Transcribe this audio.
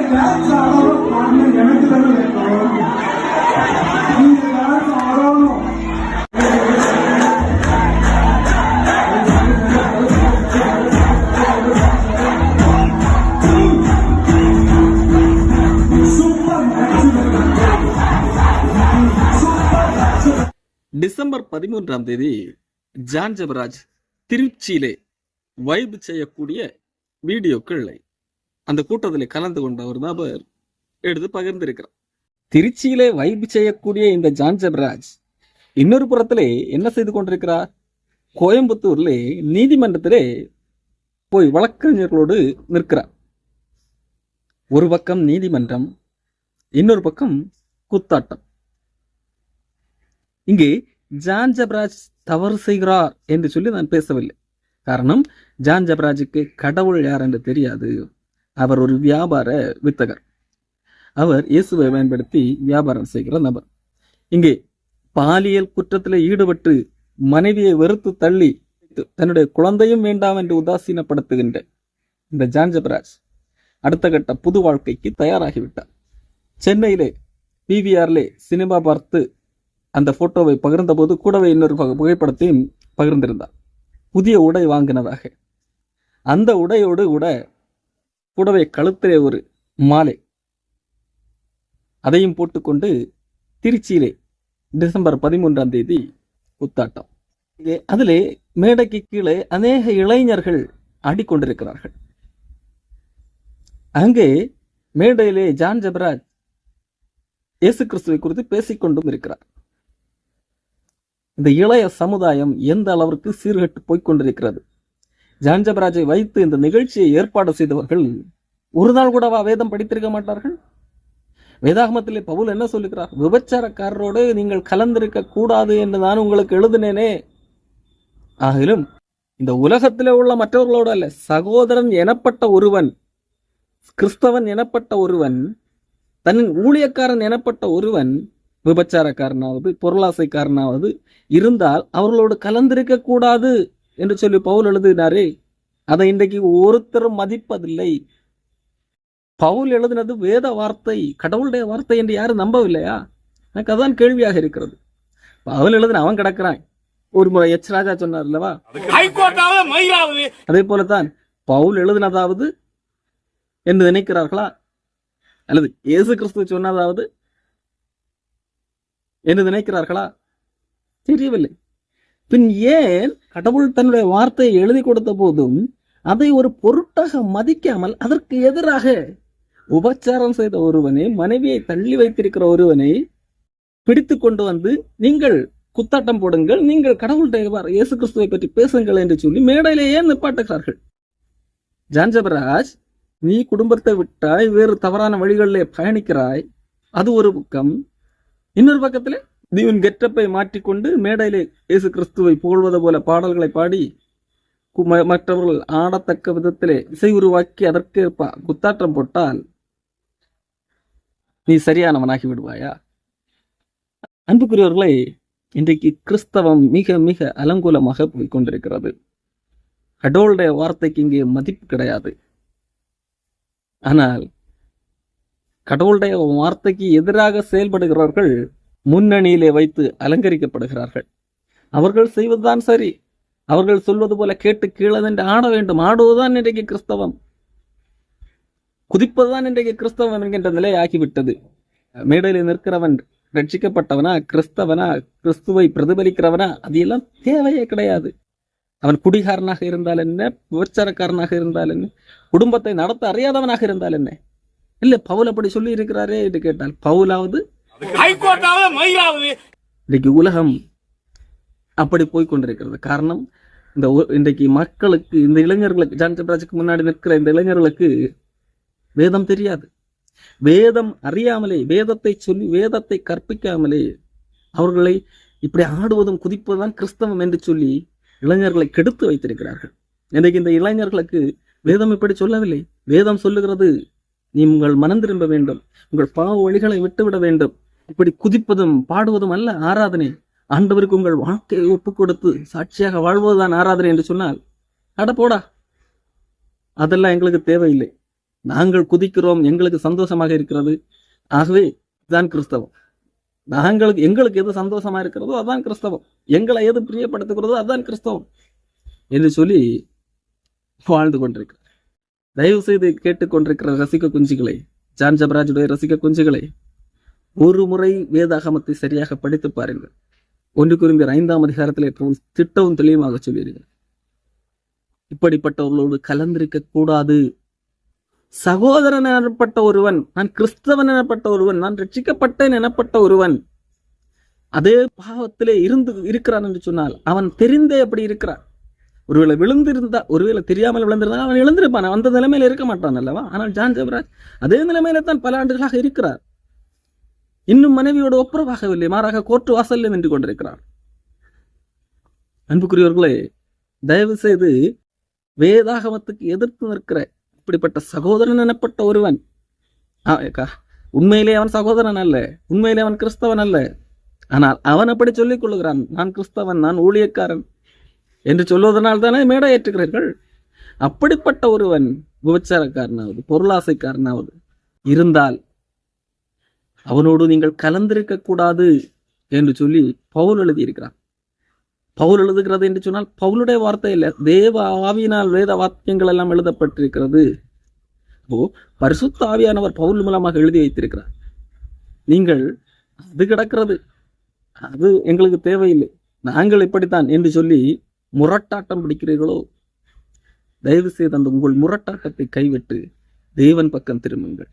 ஆடணும் எனக்கு தானே வேணும் நீங்க ஆடணும் டிசம்பர் பதிமூன்றாம் தேதி ஜான் ஜபராஜ் திருச்சியிலே வைப் செய்யக்கூடிய வீடியோக்கள் அந்த கூட்டத்தில் கலந்து கொண்ட ஒரு நபர் எடுத்து பகிர்ந்திருக்கிறார். திருச்சியிலே வைப் செய்யக்கூடிய இந்த ஜான் ஜெபராஜ் இன்னொரு புறத்திலே என்ன செய்து கொண்டிருக்கிறார்? கோயம்புத்தூர்லே நீதிமன்றத்திலே போய் வழக்கறிஞர்களோடு நிற்கிறார். ஒரு பக்கம் நீதிமன்றம் இன்னொரு பக்கம் குத்தாட்டம். இங்கே ஜான் ஜபராஜ் தவறு செய்கிறார் என்று சொல்லி நான் பேசவில்லை. காரணம் ஜான் ஜபராஜுக்கு கடவுள் யார் என்று தெரியாது. அவர் ஒரு வியாபார வித்தகர். அவர் இயேசுவை பயன்படுத்தி வியாபாரம் செய்கிற நபர். இங்கே பாலியல் குற்றத்தில் ஈடுபட்டு மனைவியை வெறுத்து தள்ளி தன்னுடைய குழந்தையும் வேண்டாம் என்று உதாசீனப்படுத்துகின்ற இந்த ஜான்ஜபராஜ் அடுத்த கட்ட புது வாழ்க்கைக்கு தயாராகிவிட்டார். சென்னையிலே பிவிஆர்லே சினிமா பார்த்து அந்த போட்டோவை பகிர்ந்தபோது கூடவே இன்னொரு பக- புகைப்படத்தையும் பகிர்ந்திருந்தார். புதிய உடை வாங்கினதாக. அந்த உடையோடு கூட கூடவே கழுத்திலே ஒரு மாலை. அதையும் போட்டுக்கொண்டு திருச்சியிலே டிசம்பர் பதிமூன்றாம் தேதி குத்தாட்டம் இங்கே அதிலே மேடைக்கு கீழே அநேக இளைஞர்கள் ஆடிக்கொண்டிருக்கிறார்கள். அங்கே மேடையிலே ஜான் ஜபராஜ் இயேசு கிறிஸ்துவை குறித்து பேசிக்கொண்டும் இருக்கிறார். இந்த இளைய சமுதாயம் எந்த அளவிற்கு சீர்கெட்டு போய்க்கொண்டிருக்கிறது? ஜான்ஜபராஜை வைத்து இந்த நிகழ்ச்சியை ஏற்பாடு செய்தவர்கள் ஒரு நாள் கூடவா வேதம் படித்திருக்க மாட்டார்கள்? வேதாகமத்திலே பவுல் என்ன சொல்லுகிறார்? விபச்சாரக்காரரோடு நீங்கள் கலந்திருக்க கூடாது என்று நான் உங்களுக்கு எழுதினேனே. ஆகிலும் இந்த உலகத்திலே உள்ள மற்றவர்களோடு அல்ல சகோதரன் எனப்பட்ட ஒருவன் கிறிஸ்தவன் எனப்பட்ட ஒருவன் தன் ஊழியக்காரன் எனப்பட்ட ஒருவன் விபச்சாரக்காரனாவது பொருளாசைக்காரனாவது இருந்தால் அவர்களோடு கலந்திருக்க கூடாது. என்று சொல்லி பவுல் எழுதினாரே. அதை இன்றைக்கு ஒருத்தரும் மதிப்பதில்லை. பவுல் எழுதினது வேத வார்த்தை கடவுளுடைய வார்த்தை என்று யாரும் நம்பவில்லையா? எனக்கு அதான் கேள்வியாக இருக்கிறது. பவுல் எழுதின அவன் கிடக்கிறான். ஒரு முறை எச் ராஜா சொன்னார் அல்லவா மயிலாவது. அதே போலத்தான் பவுல் எழுதினதாவது என்று நினைக்கிறார்களா? அல்லது இயேசு கிறிஸ்து சொன்னதாவது என்று நினைக்கிறார்களா? தெரியவில்லை. பின் ஏன் கடவுள் தன்னுடைய வார்த்தையை எழுதி கொடுத்த போதும் அதை ஒரு பொருட்டாக மதிக்காமல் அதற்கு எதிராக உபச்சாரம் செய்த ஒருவனை மனைவியை தள்ளி வைத்திருக்கிற ஒருவனை பிடித்து கொண்டு வந்து நீங்கள் குத்தாட்டம் போடுங்கள் நீங்கள் கடவுள் தேவார் இயேசு கிறிஸ்துவை பற்றி பேசுங்கள் என்று சொல்லி மேடையிலேயே நிப்பாட்டுகிறார்கள். ஜான்ஜபராஜ் நீ குடும்பத்தை விட்டாய் வேறு தவறான வழிகளிலே பயணிக்கிறாய். அது ஒரு பக்கம். இன்னொரு பக்கத்திலே நீ உன் கெட்டப்பை மாற்றிக்கொண்டு மேடையிலே இயேசு கிறிஸ்துவை புகழ்வது போல பாடல்களை பாடி மற்றவர்கள் ஆடத்தக்க விதத்திலே இசை உருவாக்கி அதற்கு ப- குத்தாட்டம் போட்டால் நீ சரியானவனாகி விடுவாயா? அன்புக்குரியவர்களை இன்றைக்கு கிறிஸ்தவம் மிக மிக அலங்கூலமாக போய்கொண்டிருக்கிறது கடவுளுடைய வார்த்தைக்கு இங்கே மதிப்பு கிடையாது. ஆனால் கடவுளுடைய வார்த்தைக்கு எதிராக செயல்படுகிறவர்கள் முன்னணியிலே வைத்து அலங்கரிக்கப்படுகிறார்கள். அவர்கள் செய்வதுதான் சரி. அவர்கள் சொல்வது போல கேட்டு கீழே நின்று ஆட வேண்டும். ஆடுவதுதான் இன்றைக்கு கிறிஸ்தவம். குதிப்பதுதான் இன்றைக்கு கிறிஸ்தவம் என்கின்ற நிலை ஆகிவிட்டது. மேடையில் நிற்கிறவன் ரட்சிக்கப்பட்டவனா கிறிஸ்தவனா கிறிஸ்துவை பிரதிபலிக்கிறவனா அது எல்லாம் தேவையே கிடையாது. அவன் குடிகாரனாக இருந்தால் என்ன? விபச்சாரக்காரனாக இருந்தால் என்ன? குடும்பத்தை நடத்த அறியாதவனாக இருந்தால் என்ன? இல்ல பவுல் அப்படி சொல்லி இருக்கிறாரே என்று கேட்டால் பவுலாவது ஹைகோர்ட்டாவது மயிலாவது. இன்றைக்கு உலகம் அப்படி போய் கொண்டிருக்கிறது காரணம் இந்த இன்றைக்கு மக்களுக்கு இந்த இளைஞர்களுக்கு ஜான்சப்ராஜுக்கு முன்னாடி நிற்கிற இந்த இளைஞர்களுக்கு வேதம் தெரியாது. வேதம் அறியாமலே வேதத்தை சொல்லி வேதத்தை கற்பிக்காமலே அவர்களை இப்படி ஆடுவதும் குதிப்பதுதான் கிறிஸ்தவம் என்று சொல்லி இளைஞர்களை கெடுத்து வைத்திருக்கிறார்கள். இன்றைக்கு இந்த இளைஞர்களுக்கு வேதம் இப்படி சொல்லவில்லை. வேதம் சொல்லுகிறது நீ உங்கள் மனம் திரும்ப வேண்டும். உங்கள் பாவ வழிகளை விட்டுவிட வேண்டும். இப்படி குதிப்பதும் பாடுவதும் அல்ல ஆராதனை. ஆண்டவருக்கு உங்கள் வாழ்க்கையை ஒப்புக் கொடுத்து சாட்சியாக வாழ்வதுதான் ஆராதனை என்று சொன்னால் அட போடா. அதெல்லாம் எங்களுக்கு தேவையில்லை. நாங்கள் குதிக்கிறோம் எங்களுக்கு சந்தோஷமாக இருக்கிறது. ஆகவே இதுதான் கிறிஸ்தவம். நாங்களுக்கு எங்களுக்கு எது சந்தோஷமா இருக்கிறதோ அதான் கிறிஸ்தவம். எங்களை எது பிரியப்படுத்துகிறதோ அதான் கிறிஸ்தவம் என்று சொல்லி வாழ்ந்து கொண்டிருக்கிறார். தயவு செய்து கேட்டுக்கொண்டிருக்கிற ரசிக குஞ்சுகளை ஜான் ஜபராஜுடைய ரசிக குஞ்சுகளை ஒரு முறை வேதாகமத்தை சரியாக படித்து பாருங்கள். ஒன்று குறிம்பியர் ஐந்தாம் அதிகாரத்தில் எப்பவும் திட்டவும் தெளிவாக சொல்லியிருக்கிறார். இப்படிப்பட்டவர்களோடு கலந்திருக்க கூடாது. சகோதரன் எனப்பட்ட ஒருவன் நான் கிறிஸ்தவன் எனப்பட்ட ஒருவன் நான் ரட்சிக்கப்பட்டேன் எனப்பட்ட ஒருவன் அதே பாவத்திலே இருந்து இருக்கிறான் என்று சொன்னால் அவன் தெரிந்தே அப்படி இருக்கிறான். ஒருவேளை விழுந்திருந்தா ஒருவேளை தெரியாமல் விழுந்திருந்தா அவன் எழுந்திருப்பான். அந்த நிலைமையில இருக்க மாட்டான் அல்லவா? ஆனால் ஜான் ஜெபராஜ் அதே நிலைமையில தான் பல ஆண்டுகளாக இருக்கிறார். இன்னும் மனைவியோடு ஒப்புரவாகவில்லை. மாறாக கோர்ட்டு வாசலில் நின்று கொண்டிருக்கிறார். அன்புக்குரியவர்களே தயவு செய்து வேதாகமத்துக்கு எதிர்த்து நிற்கிற இப்படிப்பட்ட சகோதரன் எனப்பட்ட ஒருவன் உண்மையிலே அவன் சகோதரன் அல்ல உண்மையிலே அவன் கிறிஸ்தவன் அல்ல. ஆனால் அவன் அப்படி சொல்லிக் கொள்ளுகிறான் நான் கிறிஸ்தவன் நான் ஊழியக்காரன் என்று சொல்வதனால் தானே மேடை ஏற்றுகிறீர்கள்? அப்படிப்பட்ட ஒருவன் விபச்சாரக்காரனாவது பொருளாசைக்காரனாவது இருந்தால் அவனோடு நீங்கள் கலந்திருக்க கூடாது என்று சொல்லி பவுல் எழுதியிருக்கிறான் பவுல் எழுதுகிறது என்று சொன்னால் பவுலுடைய வார்த்தை இல்லை. தேவ ஆவியினால் வேத வாக்கியங்கள் எல்லாம் எழுதப்பட்டிருக்கிறது. அப்போ பரிசுத்த ஆவியானவர் பவுல் மூலமாக எழுதி வைத்திருக்கிறார். நீங்கள் அது கிடக்கிறது. அது எங்களுக்கு தேவையில்லை. நாங்கள் இப்படித்தான் என்று சொல்லி முரட்டாட்டம் பிடிக்கிறீர்களோ? தயவு செய்து அந்த உங்கள் முரட்டாட்டத்தை கைவிட்டு தேவன் பக்கம் திரும்புங்கள்.